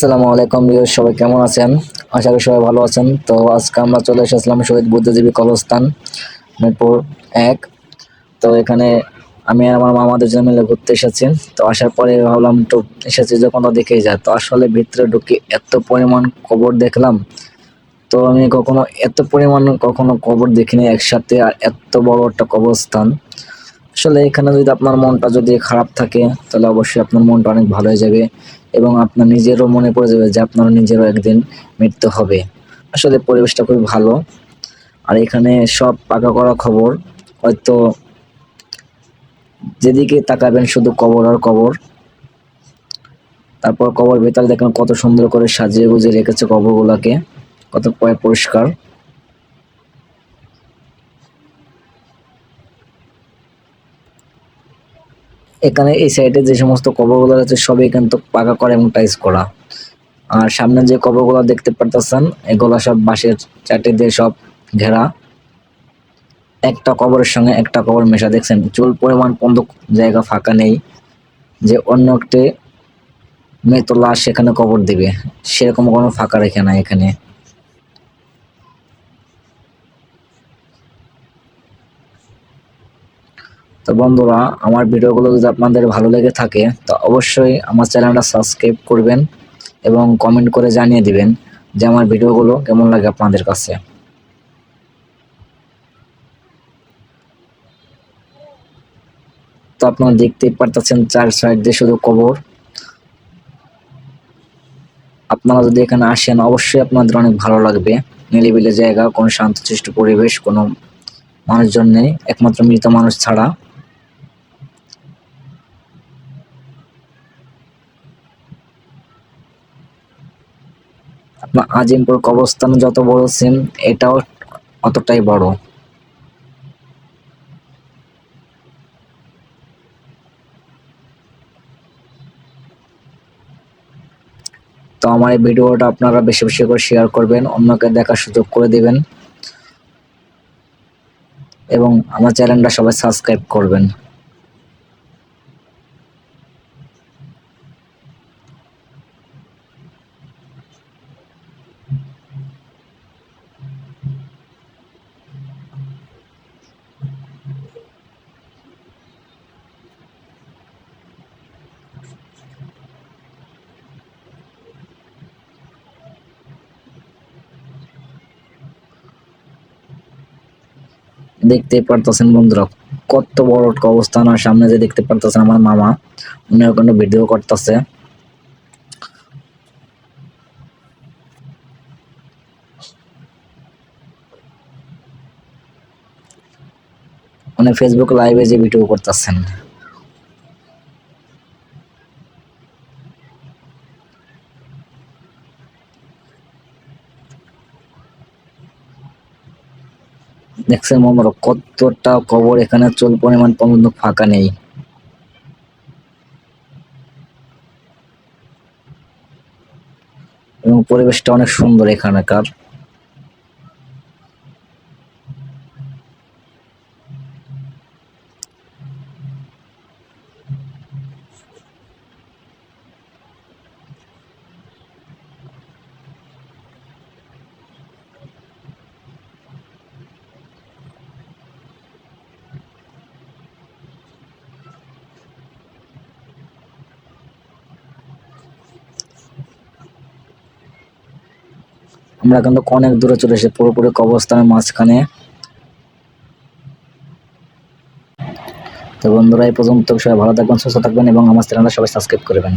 আসসালামু আলাইকুম ভিউয়ার সবাই কেমন আছেন? আশা করি সবাই ভালো আছেন। তো আজকে আমরা চলে এসেছিলাম শহীদ বুদ্ধিজীবী কবরস্থান, মিরপুর এক। তো এখানে আমি আর আমার মামাদের জন্য মিলে ঘুরতে এসেছি। তো আসার পরে ভাবলাম একটু এসেছি যখন তো দেখেই যায় তো আসলে ভিতরে ঢুকে এত পরিমাণ কবর দেখলাম। তো আমি কখনো এত পরিমাণ কখনো কবর দেখিনি একসাথে, আর এত বড় একটা কবরস্থান। আসলে এখানে যদি আপনার মনটা যদি খারাপ থাকে, তাহলে অবশ্যই আপনার মনটা অনেক ভালো হয়ে যাবে এবং আপনার নিজেরও মনে পড়ে যাবে যে আপনার নিজেরও একদিন মৃত্যু হবে। আসলে পরিবেশটা খুবই ভালো। আর এখানে সব পাকা করা খবর। হয়তো যেদিকে তাকাবেন শুধু কবর আর কবর। তারপর কবর ভেতরে দেখেন কত সুন্দর করে সাজিয়ে গুজিয়ে রেখেছে কবরগুলোকে। কত পরিষ্কার। এখানে এই সাইডে যে সমস্ত কবরগুলো আছে সবই কিন্তু পাকা করা এবং টাইস করা। আর সামনে যে কবরগুলো দেখতে পারতেছেন, এগুলো সব বাঁশের চাটি দিয়ে সব ঘেরা। একটা কবরের সঙ্গে একটা কবর মেশা, দেখছেন? চুল পরিমাণ পর্যন্ত জায়গা ফাঁকা নেই। যে অন্য একটি মৃত লাশ সেখানে কবর দিবে। সেরকম কোনো ফাঁকা রেখে না এখানে। তো বন্ধুরা, আমার ভিডিওগুলো যদি আপনাদের ভালো লেগে থাকে, তো অবশ্যই আমার চ্যানেলটা সাবস্ক্রাইব করবেন এবং কমেন্ট করে জানিয়ে দিবেন যে আমার ভিডিওগুলো কেমন লাগে আপনাদের কাছে। তো আপনারা দেখতেই পারতেছেন চার সাইড দিয়ে শুধু কবর। আপনারা যদি এখানে আসেন, অবশ্যই আপনাদের অনেক ভালো লাগবে। নিরিবিলি জায়গা, কোনো শান্তশিষ্ট পরিবেশ, কোনো মানুষজন নেই, একমাত্র মৃত মানুষ ছাড়া। আপনার আজিমপুর কবরস্থান যত বড় সিম এটাও অতটাই বড়। তো আমার এই ভিডিওটা আপনারা বেশি বেশি করে শেয়ার করবেন, অন্যকে দেখার সুযোগ করে দিবেন। এবং আমার চ্যানেলটা সবাই সাবস্ক্রাইব করবেন। দেখতেই পারতেছেন বন্ধুরা, কত বড় অবস্থান আর সামনে যে দেখতে পারতেছেন আমার মামা, উনি ওখানে ভিডিও করতেছে। মানে ফেসবুক লাইভে যে ভিডিও করতেছেন। দেখছেন মোহাম্মদ কতটা কবর এখানে চুল পরিমাণ পর্যন্ত ফাঁকা নেই। এবং পরিবেশটা অনেক সুন্দর এখানকার। আমরা কিন্তু অনেক দূরে চলে এসেছি, পুরোপুরি কবরস্থানের মাঝখানে। তো বন্ধুরা, এই পর্যন্ত সবাই ভালো থাকবেন, সুস্থ থাকবেন এবং আমার চ্যানেলটা সবাই সাবস্ক্রাইব করবেন